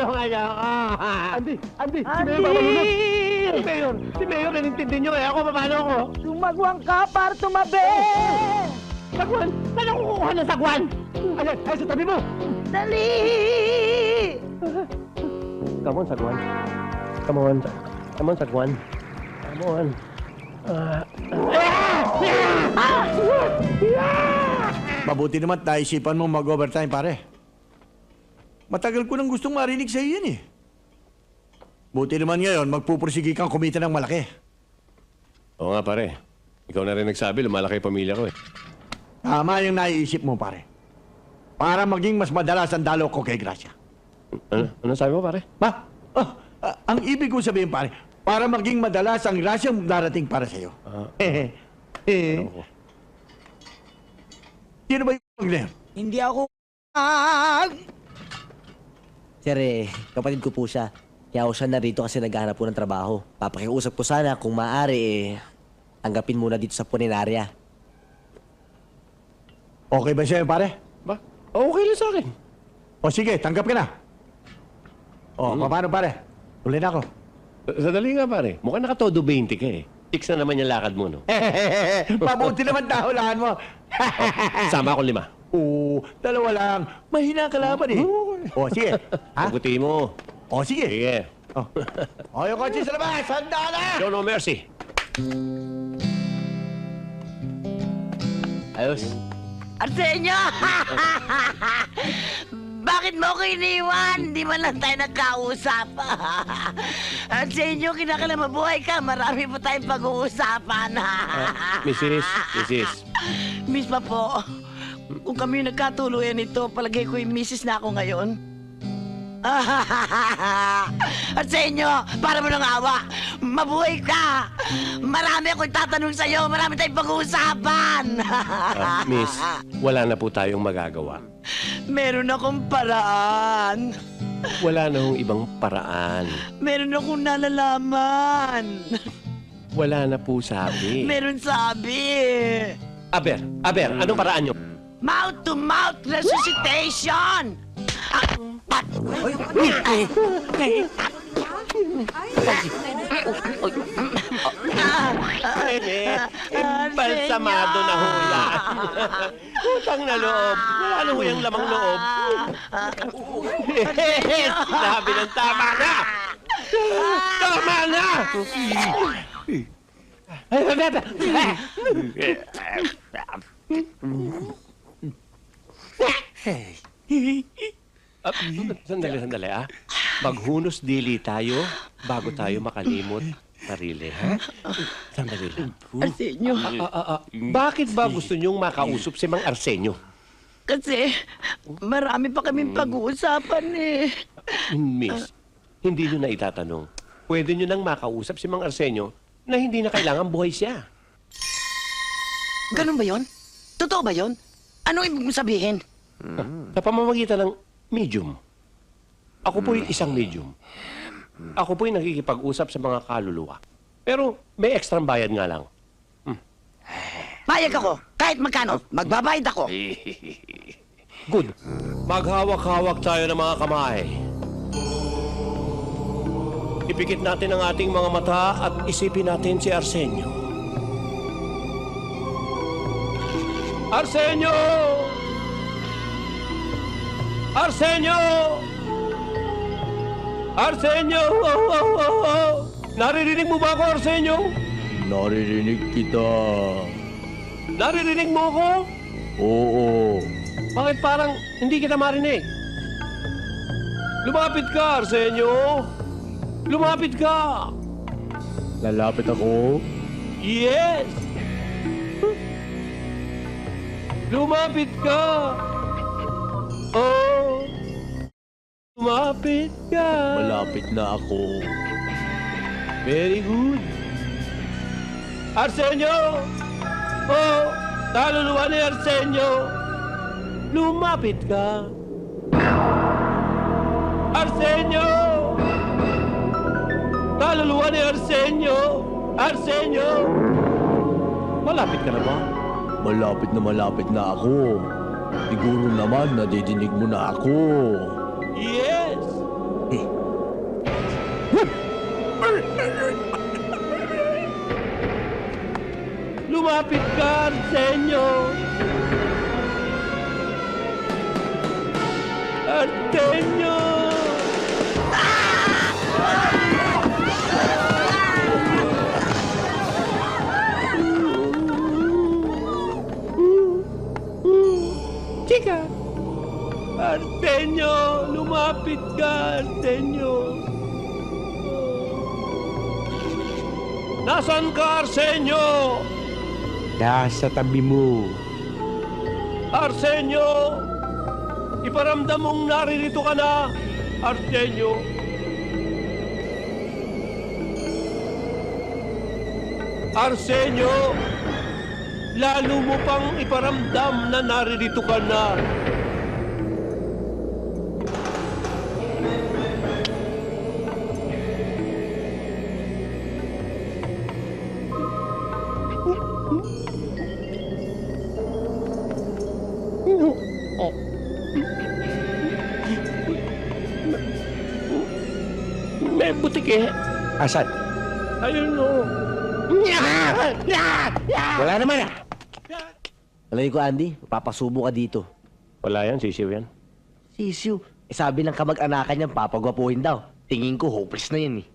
Tulungan niyo ako. Andy, Andy, si! Mayor babulunod. Si Mayor, si Mayor, nanintindi niyo eh. Ako, paano ako? Sumagwang ka para tumabi! Sagwan! Saan ako kukuha ng sagwan? Ayan, ay, sa tabi mo! Dali! Come on, Sagwan. Come on. Come on, Sagwan. Come on. Ah, Mabuti naman naisipan mo mag-overtime, pare. Matagal ko nang gustong marinig sa'yo yan eh. Buti naman ngayon, magpupursige kang kumita ng malaki. Oo nga pare. Ikaw na rin nagsabi, lumalaki yung pamilya ko eh. Tama yung naiisip mo, pare. Para maging mas madalas ang dalaw ko kay Gracia. Ano? Ano sabi mo pare? Ma, ah, ah, ang ibig ko sabihin, pare, para maging madalas ang Gracia darating para sa'yo. Eh, eh. Ako. Sino ba yung yun? Hindi ako... Sir, eh, kapatid ko po siya. Kaya ako siya narito kasi naghahanap po ng trabaho. Papakiusap ko sana kung maaari eh, tanggapin muna dito sa puninarya. Okay ba sa'yo, pare? Ba? Okay lang sa akin. O sige, tanggap ka na. O, paano, pare? Tuloy na ako. Sadali nga pare. Mukhang nakatodo 20 ka eh. Six na naman yung lakad mo, no? Mabuti naman tahulaan mo. Sama akong lima. Oo, dalawa lang. Mahina ka laban eh. O, sige. Ha? Paguti mo. O, sige. Sige. O, o yung kotse sa labas. Handa na! Show no mercy. Ayos. Arsenio! Bakit mo ko iniwan? Di man lang tayo nagkausap. Arsenio, kinakala mabuhay ka. Marami pa tayong pag-uusapan. Mrs. Mrs. Miss pa po. Kung kami nagkatuluyan nito, palagay ko yung misis na ako ngayon. Arsenio, para mo ng awa. Mabuhay ka. Marami akong tatanong sa'yo. Marami tayong pag-uusapan. Ah, miss, wala na po tayong magagawa. Meron akong paraan. Wala na hong ibang paraan. Meron akong nalalaman. Wala na po sabi. Meron sabi. Aber, Aber, anong paraan nyo? Mouth-to-mouth resuscitation! Eh, balsamado na ho yan. Utang na loob. Wala na ho yung lamang loob. Sinabi ng tama na! Tama na! Ah, sandali, sandali ah. Maghunos dili tayo bago tayo makalimot sarili, ha? Sandali lang. Arsenio, Ah, ah, ah. Bakit ba gusto niyong makausap si Mang Arsenio? kasi marami pa kaming pag-uusapan eh. Miss, hindi niyo na itatanong. Pwede niyo nang makausap si Mang Arsenio na hindi na kailangan buhay siya. Ganun ba yon? Totoo ba yon? Anong ibig mo sabihin? Sa pamamagitan ng medium. Ako po'y isang medium. Ako po'y nakikipag-usap sa mga kaluluwa. Pero may extra bayad nga lang. Payag ako, kahit magkano, magbabayad ako. Good. Maghawak-hawak tayo ng mga kamay. Ipikit natin ang ating mga mata at isipin natin si Arsenio. Arsenio! Arsenio! Arsenio! Oh, oh, oh, oh. Naririnig mo ba ako, Arsenio? Naririnig kita. Naririnig mo ako? Oo. Bakit parang hindi kita marinig? Lumapit ka, Arsenio! Lumapit ka! Lalapit ako. Yes! Lumapit ka! Oh! Lumapit ka! Malapit na ako. Very good. Arsenio! Oh! Kaluluwa ni Arsenio! Lumapit ka! Arsenio! Kaluluwa ni Arsenio! Arsenio! Malapit ka na ba? Malapit na malapit na ako. Siguro naman nadidinig mo na ako. Yes! Lumapit ka, Arsenio! Arsenio! Chika! Arsenio! Lumapit ka, Arsenio! Nasaan ka, Arsenio? Nasa tabi mo. Arsenio! Iparamdam mong naririto ka na, Arsenio. Arsenio! Lalo mo pang iparamdam na naririto ka na. Eh. Asan? Ayun o. Wala naman ah. Alam ko, Andy, papasubo ka dito. Wala yan, sisiw yan. Sisiw. Eh, sabi ng kamag-anakan niyan, papagwapuhin daw. Tingin ko, hopeless na yan eh.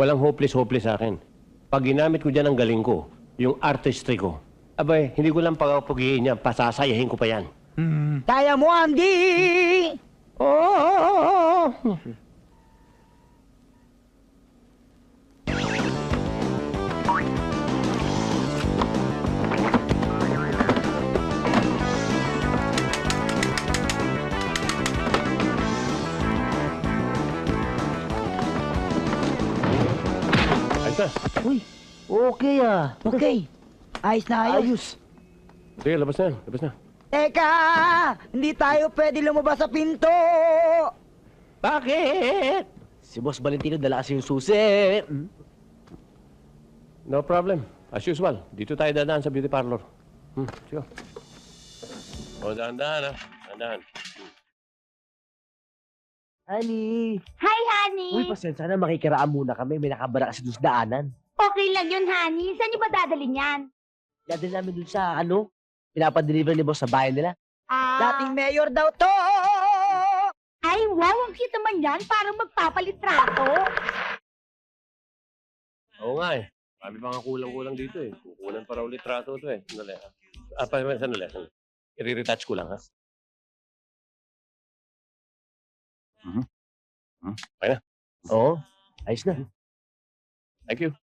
Walang hopeless-hopeless sa akin. Pag ginamit ko dyan ang galing ko, yung artistry ko, abay, hindi ko lang pagpapugihin yan, pasasayahin ko pa yan. Kaya mo, Andy! Oh! Ah. Okay. Ayos na ayos. Ayos. Sige, labas na yan. Labas na. Teka! Hindi tayo pwede lumabas sa pinto! Bakit? Si Boss Valentino dala kasi yung susi. Hmm? No problem. As usual, dito tayo dadaan sa beauty parlor. Hmm, sige. O, dahan-dahan, ha? Dahan-dahan. Honey. Hi, honey! Uy, pasensya na, makikiraan muna kami. May nakabara kasi doon sa daanan. Okay lang yun, honey. Saan niyo ba dadalhin yan? Dadali namin doon sa, ano, pinapadeliver ni Boss sa bahay nila. Ah, Dating mayor daw to! ay, wow, ang cute naman yan. Parang magpapalitrato. Oo nga eh. Marami pa nga kulang-kulang dito eh. Kukulan pa raw litrato ito eh. Sandali ha. Ah, pa, sandali, sandali. I-retouch ko lang ha. Mhm. Mhm. Okay na. Oo, ayos na. Thank you.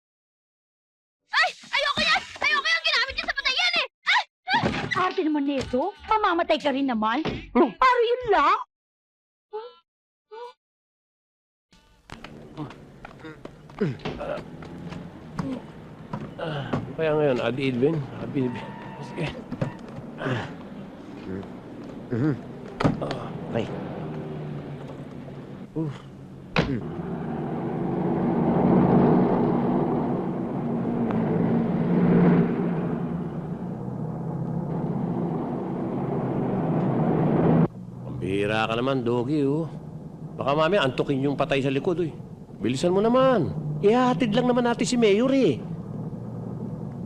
Ayoko yan! Ayoko yan! Ginamit niya sa patayan eh! Ay! Ay! Arte naman nito. Mamamatay ka rin naman. Paro yun lang. Kaya ngayon, Ad Edwin. Ad Edwin. Sige. Okay. Pambihira ka naman, Doggy, oh. Baka mami, antukin yung patay sa likod, eh. Bilisan mo naman. Ihatid lang naman natin si Mayor, eh.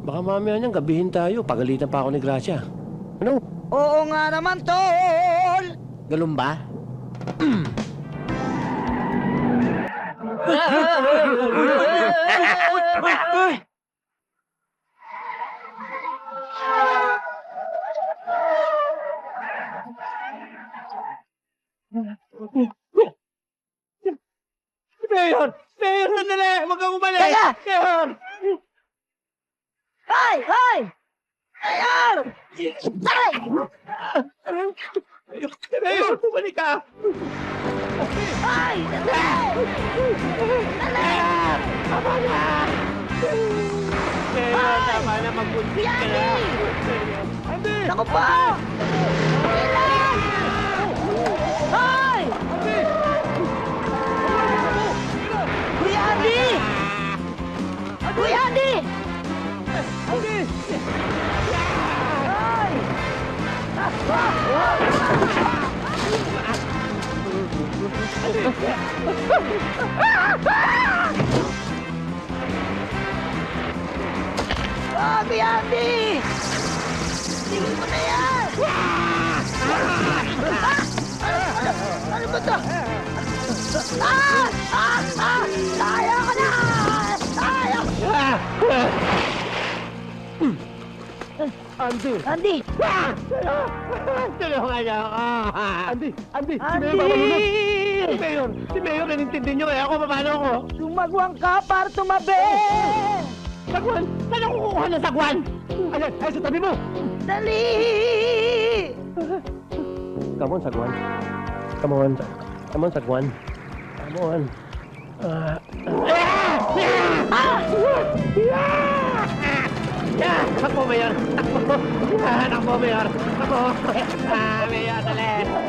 Baka mami, anyang gabihin tayo. Pagalitan pa ako ni Gracia. Ano? Oo nga naman, tol! Ganun ba? Mayor! Sandali! Huwag kang umalis! Teka! Mayor! Ay! Ay! Mayor! Ay! Mayor, bumalik ka! Ay! Dali! Mayor, tama na magbuntis ka na. Ako pa! Ay! Kuya Andy! Tingin mo na yan! Ah! Ano, ano, ano ba to? Ah! Ah! Ah! Tayo ka na! Tayo! Andy! Andy! Tulungan ako. Andy! Andy! Si! Mayor, mamalunod! Si Mayor! Si Mayor, nanintindi niyo eh. Ako, paano ako? Tumagwang ka para tumabi! Sagwan! Saan ako kukuha ng sagwan? Ayan, ay, sa tabi mo! Dali! Come on, sagwan. Come on. Come on, sagwan. Come on. Ah, Ah, Takbo, Mayor! Takbo! Ah, Takbo, Mayor! Takbo! Ah, Mayor, dali!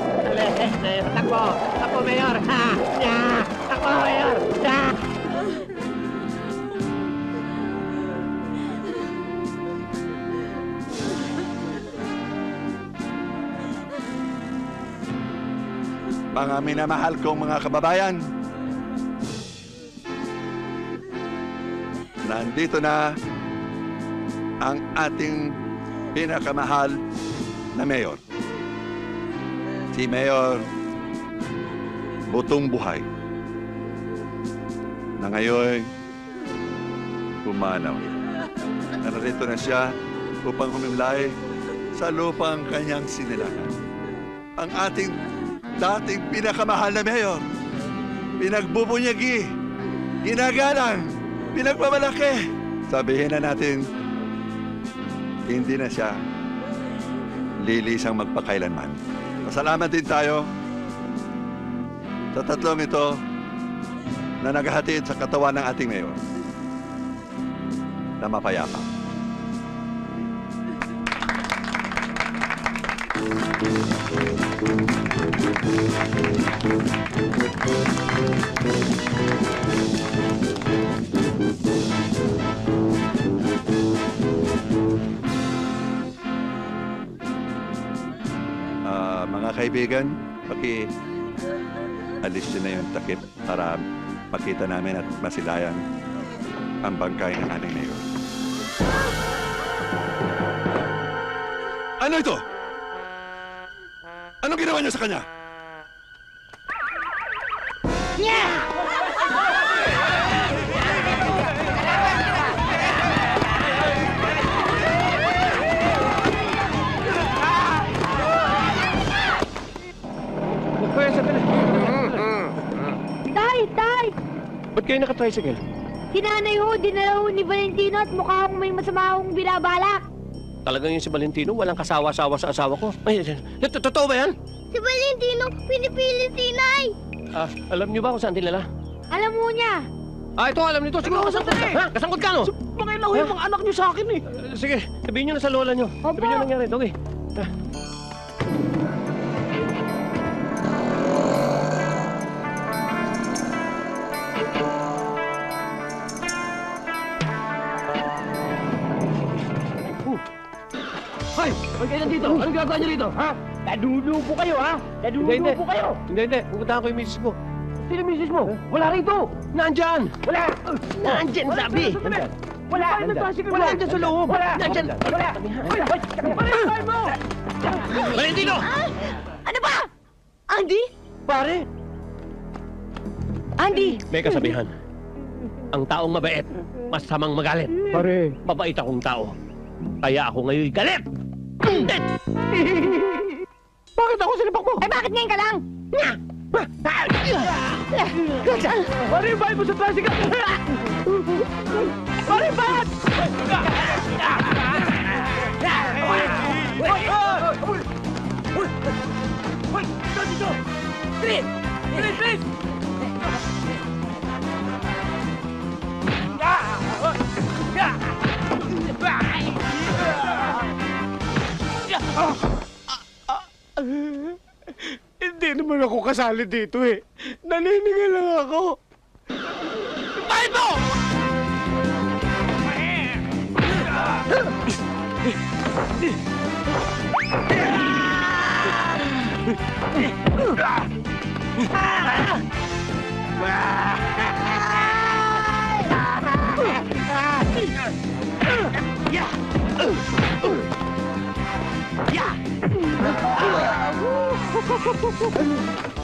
Mayor, Takbo! Takbo, Mayor! Ah! Takbo, Mayor! Ah! Mga minamahal kong mga kababayan, nandito na ang ating pinakamahal na mayor. Si Mayor Butong Buhay na ngayon pumanaw. Narito na siya upang humimlay sa lupang kanyang sinilangan. Ang ating dating pinakamahal na mayor. Pinagbubunyagi, ginagalang, pinagmamalaki. Sabihin na natin, hindi na siya lilisang magpakailanman. Masalamat din tayo sa tatlong ito na naghahatid sa katawan ng ating mayor na mapayapa. Ah, mga kaibigan, paki alis nyo na yung takip para makita namin at masilayan ang bangkay ng aming mayor. Ano ito? Anong ginawa niyo sa kanya? Kuya, kayo naka-tricycle? Sinanay ho, dinala ho ni Valentino at mukha akong may masama akong binabalak. Talagang yung si Valentino, walang kasawa-sawa sa asawa ko. Ay, to- totoo ba yan? Si Valentino, pinipilit si Nay! Ah, alam niyo ba kung saan dinala? Alam mo niya, Ah, ito alam nito. Siguro kasangkot ka. Ha? Kasangkot ka, no? Pakailan ko yung mga anak niyo sa akin eh. Sige, sabihin niyo na sa lola niyo. Opo. Sabihin niyo nangyari. Okay. Kayo nandito! Anong ginagawa niyo rito? Ha? Nadulubo kayo ha? Hindi, hindi. Nadulubo kayo! Hindi, hindi. Pupuntahan ko yung misis ko. Sino misis mo? Wala rito! Nandyan! Wala! Nandyan, sabi! Wala! Wala! Wala, nandyan sa loob! Wala! Nandyan! Wala! Wala! Wala! Wala! mo! Valentino! ano ba? Andy? Pare! Andy! May kasabihan. Ang taong mabait, masamang magalit. Pare! Mabait akong tao. Kaya ako ngayon galit! Bakit ako sinipak mo? Eh bakit ngayon ka lang? Pare, bayad mo sa tricycle! Pare, bayad! Hindi naman ako kasali dito eh. Naniningal lang ako. Bayad mo! Ha ha ha ha ha!